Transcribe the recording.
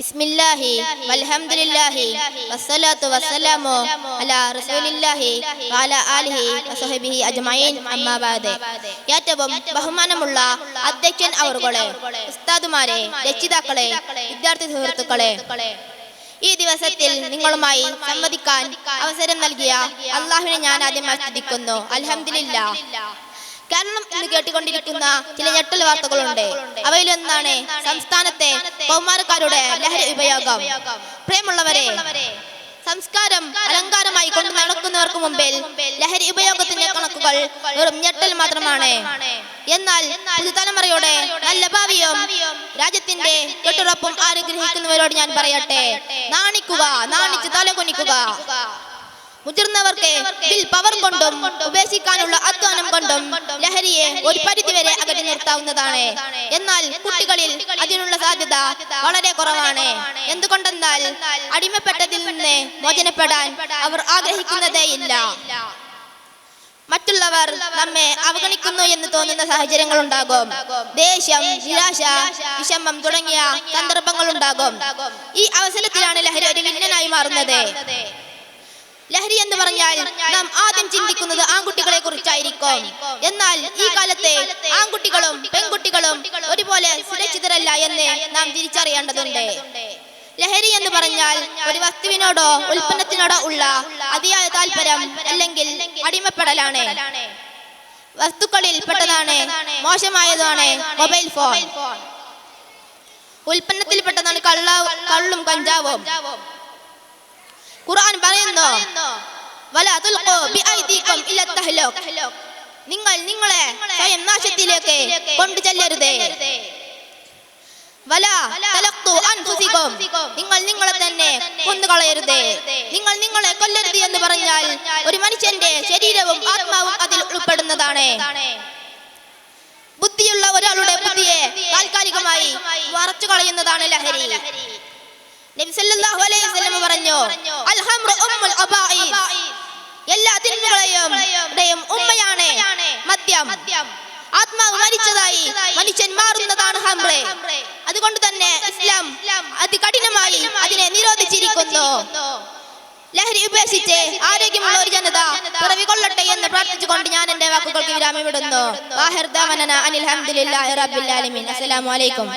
ബിസ്മില്ലാഹി വൽഹംദുലില്ലാഹി വസ്സലാത്തു വസ്സലാമു അലാ റസൂലില്ലാഹി വഅല ആലിഹി വസഹബിഹി അജ്മഈൻ. അമ്മാ ഏറ്റവും ബഹുമാനമുള്ള അധ്യക്ഷൻ അവർകളെ ഉസ്താദുമാരെ രക്ഷിതാക്കളെ വിദ്യാർത്ഥി സുഹൃത്തുക്കളെ ഈ ദിവസത്തിൽ നിങ്ങളുമായി സംവദിക്കാൻ അവസരം നൽകിയ അള്ളാഹുവിനെ ഞാൻ ആദ്യം സ്തുതിക്കുന്നു അൽഹംദുലില്ലാ. കാരണം ഇന്ന് കേട്ടുകൊണ്ടിരിക്കുന്ന ചില ഞെട്ടൽ വാർത്തകളുണ്ട്. അവയിലൊന്നാണ് സംസ്ഥാനത്തെ കൗമാരക്കാരുടെ ലഹരി ഉപയോഗം. പ്രിയമുള്ളവരെ സംസ്കാരം അലങ്കാരമായി കൊണ്ട് നടക്കുന്നവർക്ക് മുമ്പിൽ ലഹരി ഉപയോഗത്തിന്റെ കണക്കുകൾ വെറും ഞെട്ടൽ മാത്രമാണ്. എന്നാൽ പുതുതലമുറയുടെ നല്ല ഭാവിയും രാജ്യത്തിന്റെ കെട്ടുറപ്പും ആഗ്രഹിക്കുന്നവരോട് ഞാൻ പറയട്ടെ. നാണിക്കുക നാണിച്ച് തലകുനിക്കുക. മുതിർന്നവർക്ക് ബിൽ പവർ കൊണ്ടും ഉപേക്ഷിക്കാനുള്ള അധ്വാനം കൊണ്ടും ലഹരിയെ ഒരു പരിധിവരെ അകറ്റി നിർത്താവുന്നതാണ്. എന്നാൽ കുട്ടികളിൽ അതിനുള്ള സാധ്യത വളരെ കുറവാണ്. എന്തുകൊണ്ടെന്നാൽ അടിമപ്പെട്ടതിൽ നിന്ന് മോചനപ്പെടാൻ അവർ ആഗ്രഹിക്കുന്നതേയില്ല മറ്റുള്ളവർ നമ്മെ അവഗണിക്കുന്നു എന്ന് തോന്നുന്ന സാഹചര്യങ്ങൾ ഉണ്ടാകും ദേഷ്യം നിരാശ വിഷമം തുടങ്ങിയ സന്ദർഭങ്ങൾ ഉണ്ടാകും ഈ അവസരത്തിലാണ് ലഹരി ഒരു വില്ലനായി മാറുന്നത്. ലഹരി എന്ന് പറഞ്ഞാൽ നാം ആദ്യം ചിന്തിക്കുന്നത് ആൺകുട്ടികളെ കുറിച്ചായിരിക്കും. എന്നാൽ ഈ കാലത്തെ ആൺകുട്ടികളും പെൺകുട്ടികളും ഒരുപോലെ സുരക്ഷിതരല്ല എന്ന് നാം തിരിച്ചറിയേണ്ടതുണ്ട്. ലഹരി എന്ന് പറഞ്ഞാൽ ഒരു വസ്തുവിനോടോ ഉൽപ്പന്നത്തിനോടോ ഉള്ള അതിയായ താല്പര്യം അല്ലെങ്കിൽ അടിമപ്പെടലാണ്. വസ്തുക്കളിൽ പെട്ടതാണ് മോശമായതാണ് മൊബൈൽ ഫോൺ. ഉൽപ്പന്നത്തിൽപ്പെട്ടതാണ് കള്ള കള്ളും കഞ്ചാവും. ഖുർആൻ പറയുന്നു? നിങ്ങൾ നിങ്ങളെ സ്വയം നാശത്തിലേക്ക് കൊണ്ടു ചെല്ലരുത് നിങ്ങൾ നിങ്ങളെ തന്നെ കൊന്നുകളയരുതേ. നിങ്ങൾ നിങ്ങളെ കൊല്ലരുത് എന്ന് പറഞ്ഞാൽ ഒരു മനുഷ്യന്റെ ശരീരവും ആത്മാവും അതിൽ ഉൾപ്പെടുന്നതാണ്. ബുദ്ധിയുള്ള ഒരാളുടെ ബുദ്ധിയെ താൽക്കാലികമായി മറച്ചു കളയുന്നതാണ് ലഹരി. നബി സല്ലല്ലാഹു അലൈഹി വസല്ലം പറഞ്ഞു അൽ ഹംറു ഉമ്മുൽ അബാഇസ് എല്ലാ തിന്മകളെയും ഉമ്മയാണ് മദ്യം. ആത്മാവ് മരിച്ചതായി മനുഷ്യൻ മാറുന്നതാണ് ഹംറെ. അതുകൊണ്ട് തന്നെ ഇസ്ലാം അതികഠിനമായി അതിനെ നിരോധിച്ചിരിക്കുന്നു. ലഹരി ഉപേക്ഷിച്ച് ആരോഗ്യമുള്ള ഒരു ജനത പിറവി കൊള്ളട്ടെ എന്ന് പ്രാർത്ഥിച്ചുകൊണ്ട് ഞാൻ എന്റെ വാക്കുകൾക്ക് വിരാമം വിടുന്നു. അനിൽ അസ്സലാമു അലൈക്കും.